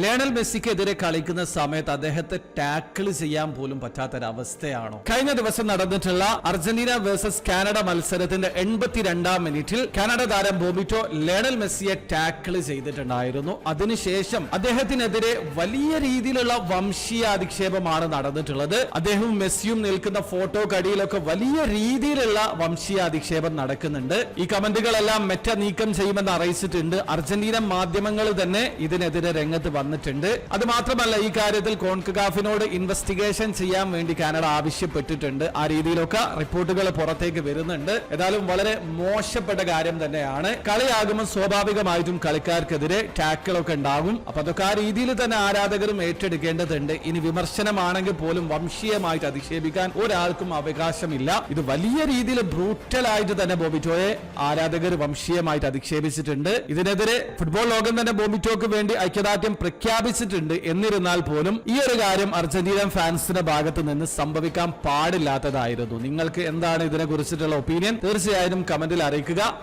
Lionel മെസ്സിക്കെതിരെ കളിക്കുന്ന സമയത്ത് അദ്ദേഹത്തെ ടാക്കിൾ ചെയ്യാൻ പോലും പറ്റാത്തൊരവസ്ഥയാണോ? കഴിഞ്ഞ ദിവസം നടന്നിട്ടുള്ള അർജന്റീന വേഴ്സസ് കാനഡ മത്സരത്തിന്റെ എൺപത്തിരണ്ടാം മിനിറ്റിൽ കാനഡ താരം ബോബിറ്റോ ലേണൽ മെസ്സിയെ ടാക്കിൾ ചെയ്തിട്ടുണ്ടായിരുന്നു. അതിനുശേഷം അദ്ദേഹത്തിനെതിരെ വലിയ രീതിയിലുള്ള വംശീയ അധിക്ഷേപമാണ് നടന്നിട്ടുള്ളത്. അദ്ദേഹവും മെസ്സിയും നിൽക്കുന്ന ഫോട്ടോ കടിയിലൊക്കെ വലിയ രീതിയിലുള്ള വംശീയ അധിക്ഷേപം നടക്കുന്നുണ്ട്. ഈ കമന്റുകളെല്ലാം മെറ്റ നീക്കം ചെയ്യുമെന്ന് അറിയിച്ചിട്ടുണ്ട്. അർജന്റീന മാധ്യമങ്ങൾ തന്നെ ഇതിനെതിരെ രംഗത്ത് വന്നിട്ടുണ്ട്. അത് മാത്രമല്ല ഈ കാര്യത്തിൽ കോൺകഗാഫിനോട് ഇൻവെസ്റ്റിഗേഷൻ ചെയ്യാൻ വേണ്ടി കാനഡ ആവശ്യപ്പെട്ടിട്ടുണ്ട്. ആ രീതിയിലൊക്കെ റിപ്പോർട്ടുകൾ പുറത്തേക്ക് വരുന്നുണ്ട്. ഏതായാലും വളരെ മോശപ്പെട്ട കാര്യം തന്നെയാണ്. കളിയാകുമ്പോൾ സ്വാഭാവികമായിട്ടും കളിക്കാർക്കെതിരെ ടാക്കിളൊക്കെ ഉണ്ടാകും. അപ്പൊ അതൊക്കെ ആ രീതിയിൽ തന്നെ ആരാധകരും ഏറ്റെടുക്കേണ്ടതുണ്ട്. ഇനി വിമർശനമാണെങ്കിൽ പോലും വംശീയമായിട്ട് അധിക്ഷേപിക്കാൻ ഒരാൾക്കും അവകാശമില്ല. ഇത് വലിയ രീതിയിൽ ബ്രൂട്ടൽ ആയിട്ട് തന്നെ ബോബിറ്റോയെ ആരാധകർ വംശീയമായിട്ട് അധിക്ഷേപിച്ചിട്ടുണ്ട്. ഇതിനെതിരെ ഫുട്ബോൾ ലോകം തന്നെ ബോബിറ്റോക്ക് വേണ്ടി ഐക്യദാർഢ്യം പ്രഖ്യാപിച്ചിട്ടുണ്ട്. എന്നിരുന്നാൽ പോലും ഈ ഒരു കാര്യം അർജന്റീന ഫാൻസിന്റെ ഭാഗത്ത് നിന്ന് സംഭവിക്കാൻ പാടില്ലാത്തതായിരുന്നു. നിങ്ങൾക്ക് എന്താണ് ഇതിനെ കുറിച്ചിട്ടുള്ള ഒപ്പീനിയൻ? തീർച്ചയായും കമന്റിൽ അറിയിക്കുക.